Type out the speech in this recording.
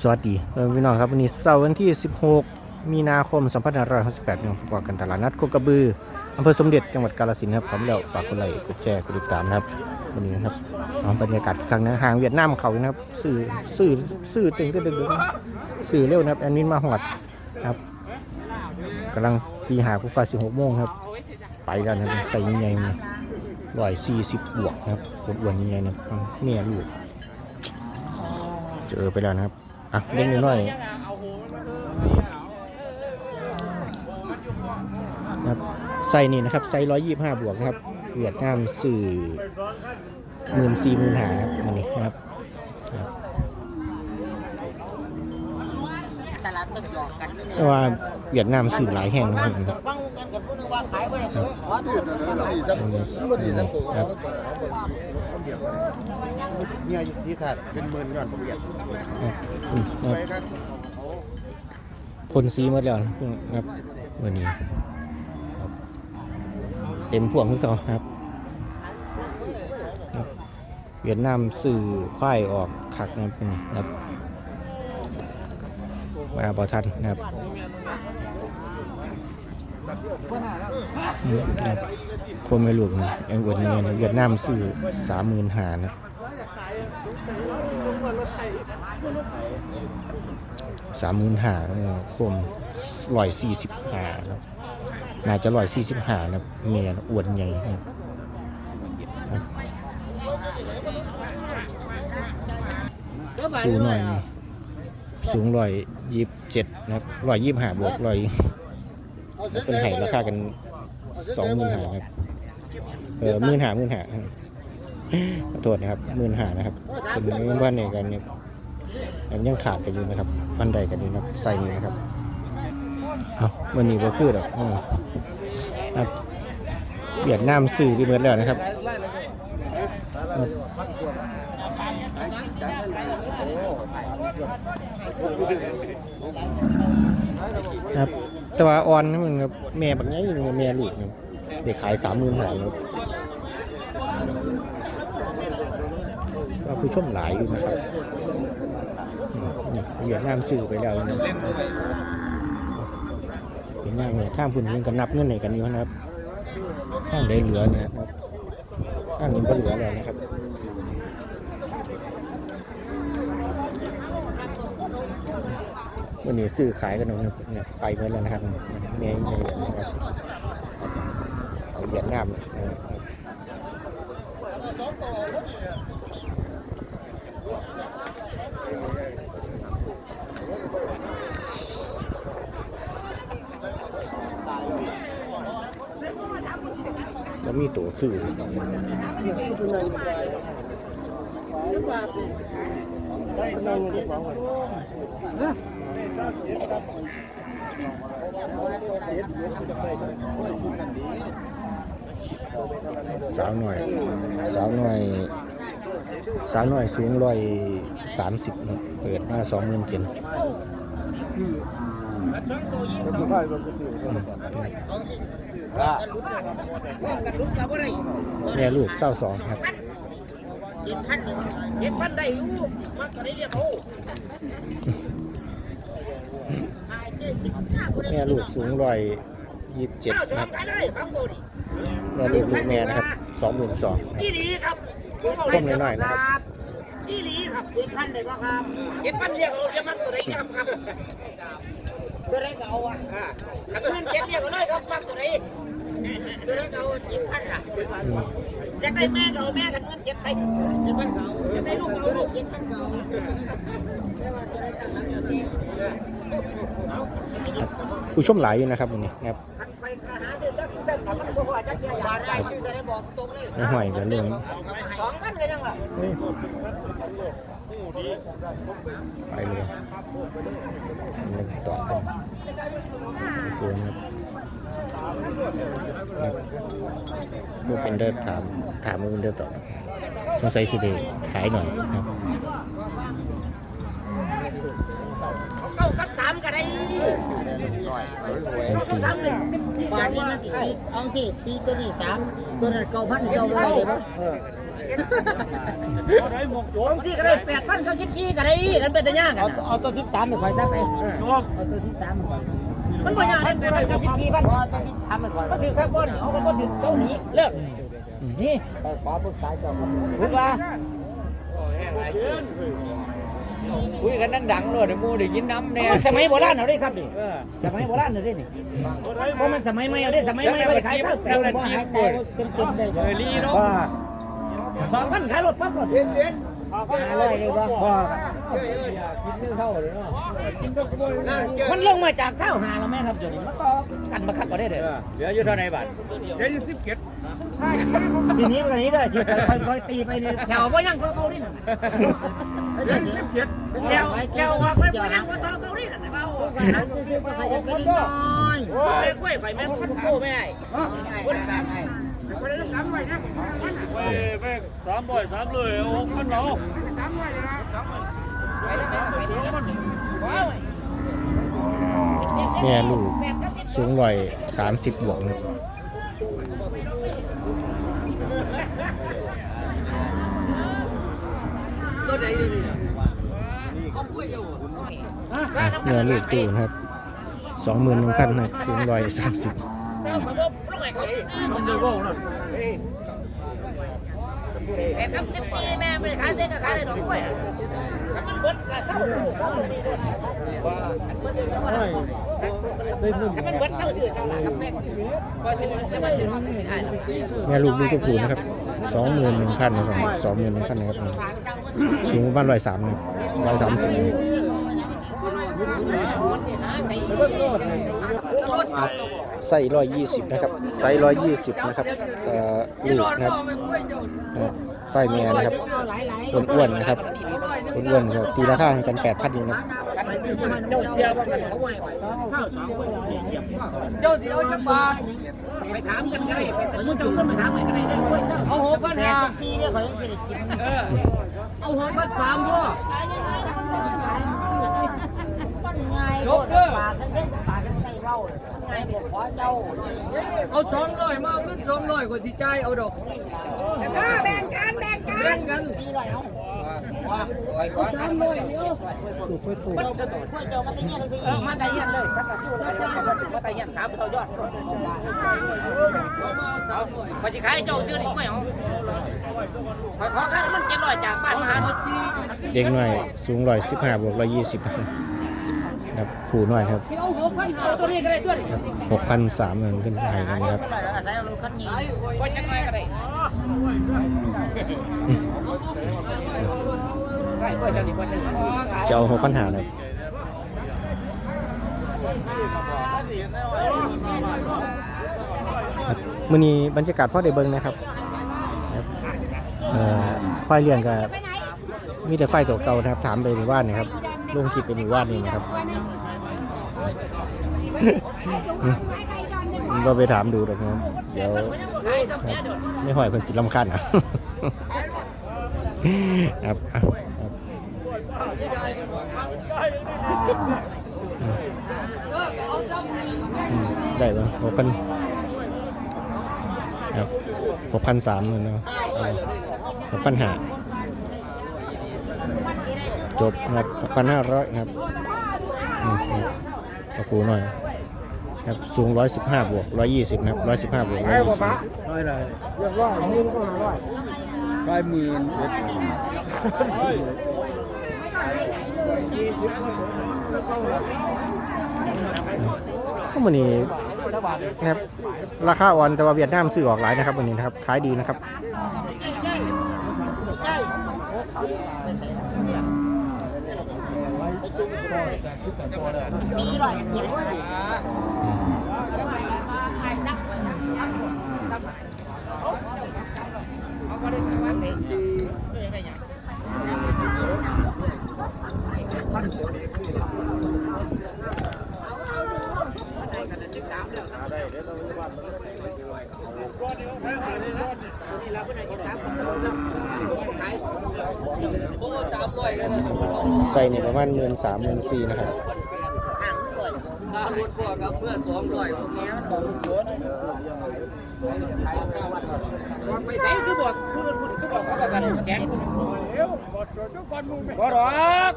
สวัสดีเพื่อนพี่น้องครับวันนี้เสาร์วันที่ 16 มีนาคม 2568นี้พบกันตลาดนัดโคกระบืออำเภอสมเด็จจังหวัดกาฬสินธุ์ครับพร้อมแล้วฝากกดไลค์กดแชร์กดติดตามนะครับวันนี้นะครับเอาบรรยากาศครั้งนะห่างเวียดนามเขานะครับสื่อสื่อสื่อตึงก็ดึกๆสื่อเร็วนะครับแอนมินมาหอดนะครับกำลังตีหาคุกกาสิบหกโมงครับ ไปแล้วนะครับใส่ยังไงร้อยสี่สิบบวกนะครับอ้วนๆยังไงเนี่ยเนี่ยลูกเจอไปแล้วนะครับ อะเล่นน้อยๆนะครับไซส์นี่นะครับไซส์ร้อยยี่ห้าบวกนะครับเวียดนามสื่อหมื่นสี่หมื่นหานะครับอันนี้ครับว่าเวียดนามสื่อหลายแห่งนะครับฟัง กันกับผู้นึงว่าขายไปเลยขอซื้อครับเนี่ยที่ขาดเป็นหมื่นย้อนผมเรียนอืมครับพลสีหมดแล้วนะครับวันนี้ครับเต็มพวงคือเขาครับครับเวียดนามสื่อควายออกคักนะครับเป็นนะครับมาบอทันนะครับ อืมนะครับคมไม่ลูกเอ็งกวดเงินนะเวียดนามสื่อสามหมื่นหานะสามหมื่นหาคมร้อยสี่สิบหาครับน่าจะร้อยสี่สิบหานะเมียนอวนใหญ่นะครับปูหน่อย สูงร้อยยี่สิบเจ็ดนะครับร้อยยี่สิบห้าบวกร้อย เป็นไห่ราคากันสองหมื่นหาครับเออหมื่นหาหมื่นหาขอโทษนะครับหมื่นหานะครับเป็นบ้านในกันเนี่ยยังขาดกันอยู่นะครับพันใดกันนี้นะใส่นี้นะครับเอาวันนี้บ่คือดอกอืมครับเวียดนามสื่อไปเบิดแล้วนะครับครับ แต่ว่าออนนี่มันครับแม่บางอย่างแม่ลูกเด็กขายสามหมื่นหายครับผู้ชมหลายอยู่นะครับเวียดนามซื้อไปแล้วเวียดนามเนี่ยข้างพุ่นยังกันนับเงินไหนกันอยู่นะครับข้างใดเหลือเนี่ยครับข้างนี้ก็เหลือแล้วนะครับ วันนี้ซื้อขายกันเนอะเนี่ยไปเมื่อแล้วนะครับเมย์ยังเหลือนะครับเอาเวียดนามนะครับแล้วมีตัวซื้อด้ย สาวหน่อย สาวหน่อย สาวหน่อยสูงร้อยสามสิบเปิดมาสองหมื่นเจ็ดก็คือว่าเราก็ถือกันลุกกับอะไรแม่ลูกเศร้าสองครับเจ็ดพันเจ็ดพันได้อยู่มันก็ได้เรียกเขา แม่ลูกสูงร้อยยี่สิบเจ็ดเจ้าสอครังบกันเลยฟังโบดิแม่ลูกลูกแม่นะครับสองหมื่นสองที่ดีครับคมหน่อยๆนะครับที่ดีครับเจ็ดพันได้ป่ะครับเจ็ดพันเรียกเอาเรียกมันตัวไหนครับครับตัวไหนก็เอาอะขันเงินเจ็ดเรียกเอาเลยครับมันตัวไหนตัวไหนก็เอาเจ็ดพันอะอืมอยากได้แม่ก็เอาแม่กันเงินเจ็ดไปเจ็ดพันเก่าอยากได้ลูกก็เอาลูกเจ็ดพันเก่าผู้ชมหลายอยู่นะครับวันนี้นะครับไปหาเดือนจักจักมันบ่พอจั กเดียวบาทได้คือจะได้บอกตรงเลยไม่ห่วยกันเรื่องไปเลยมันต่อกันตัวนะครับมูเป็นเดินถามถามมูเป็นเดินต่อสงสัยสิเดขายหน่อยครับ กับสามก็ได้เป็นปีสามเลยบาทนี้มันสิปีเอาที่ปีตัวนี้สามตัวนั้นเก้าพันเจ้าไว้ได้ปะบางทีก็ได้แปดพันเก้าสิบสี่ก็ได้กันเป็นแต่ย่างกันเอาตัวที่สามไปคอยซะไปเอาตัวที่สามมันบ่ยากได้แปดพันเก้าสิบสี่พันเอาตัวที่สามไปคอยมาถึงข้างบนเอาก็มาถึงเจ้าหนีเลิกนี่ไปขอปรึกษาเจ้าพูดว่า คุยกันดังๆเลยเดี๋ยวมูได้ยินน้ำเนี่ยสมัยโบราณเอาได้ครับนี่สมัยโบราณเอาได้นี่เพราะมันสมัยใหม่เอาได้สมัยใหม่ไปขายข้าวแต่บ่หายแต่เต็มๆได้เออลีเนาะสองพันขายรถปั๊บรถเย็นเย็นอะไรเลยว่าพอ มันลงมาจากเท้าหาแล้วแม่ครับเดี๋ยวนี้มันก็กันมาคักก็ได้เลยเหลืออยู่เท่าไหร่บาทเหลืออยู่สิบเก็ดทีนี้วันนี้ด้วยสิค่อยๆตีไปเนี่ยแถวว่ายังก็เกาหลีน่ะแถวแถวว่าไม่ยังก็เกาหลีน่ะเบาไปจะเป็นน้อยไปกล้วยไปแม่คนโก้ไม่ได้คนกลางไงสามบ่อยสามเลยเอาหกพันเรา แม่ลูกสูงร้อยสามสิบบวกนะครับแม่ลูกตูนะครับสองหมื่นหนึ่งพันนะครับสูงร้อยสามสิบแม่ทำสิบปีแม่ไม่ได้ขายเส้นกับขายเลยหรอกกล้วย แม่ก็จะไม่ได้ไม่ได้แม่ลูกลูกตัวผู้นะครับสองหมื่นหนึ่งพันสองสองหมื่นหนึ่งพันนะครับสูงประมาณร้อยสามร้อยสามสิบ ไส้ร้อยยี่สิบนะครับไส์ร้อยยี่สิบนะครับเอ่อลูกนะครับเอ่อควายแม่นะครับอ้วนๆนะครับอ้วนๆครับตีราคาให้กันแปดพันอยู่นะเจ้าเชียร์ว่ากันเขาไหวไหวข้าวสองคนเจ้าเสียวจักบาทไปถามกันได้ไปมึงเจ้าคนไปถามกันได้กล้วยเอาหกพันห้าเนี่ยเขายังจะได้กินเอาหกพันสามพ่อยกเด้อ ปากกันเด้ปากกันใส่เว้าไงบอกขอเจ้า เอาสองร้อยมาเอาขึ้นสองร้อยกว่าสิจ่ายเอาดอกแบ่งกันแบ่งกันเล่นกันสี่ร้อยเอาสามร้อยเดียวถูกไปถูกเจ้ามาแต่เงี้ยเลยมาแต่เงี้ยเลยสักกะชูเลยมาแต่เงี้ยสามเท่ายอดพอจะขายเจ้าซื้อนี่ไม่เอาขอขอค่ามันเจ็ดร้อยจากบ้านมาหาเด็กหน่อยสูงร้อยสิบห้าบวกร้อยยี่สิบ นะครับผู้น้อยนะครับเอาหกพันเอาตัวนี้ก็ได้ตัวนี้หกพันสามหมื่นขึ้นไปกันนะครับอะไรเอาคันนี้ก็จะไงก็ได้ใช่ก็จะดีกว่าจะจะเอาหกพันหาเลยมื่อนี้บรรยากาศพ่อได้เบิ้งนะครับครับเอ่อควายเลี้ยงกับมีแต่ควายตัวเก่านะครับ ถามไปหมู่บ้านนะครับ ลงคลิปไปหมู่บ้านนี่นะครับเราไปถามดูนะครับเดี๋ยวครับไม่ห่อยเพิ่นจิตลำคันอะครับอะครับอืมได้ปะหกพันครับหกพันสามเลยนะหกพันห้า จบนะครับหกพันห้าร้อยนะครับอืมครับเอากูหน่อยครับสูง 115 บวก 120 นะครับ 115 บวก120ร้อยเลยเรียกร้อยมือก็หาร้อยร้อยหมื่นเอ็ดก็มันนี้นะครับราคาอ่อนแต่ว่าเวียดนามซื้อออกหลายนะครับวันนี้นะครับขายดีนะครับ นี่ร้อยกินโอ้สามร้อ ใส่นี่ประมาณเงินสามเงินสี่นะครับค่ารถพ่อกับเพื่อนสองร้อยพวกนี้บอกไปใส่คือบอกคือบอกเขาว่ากันแขนเดี๋ยวบอดตัวทุกคนมึงไม่บ่หรอก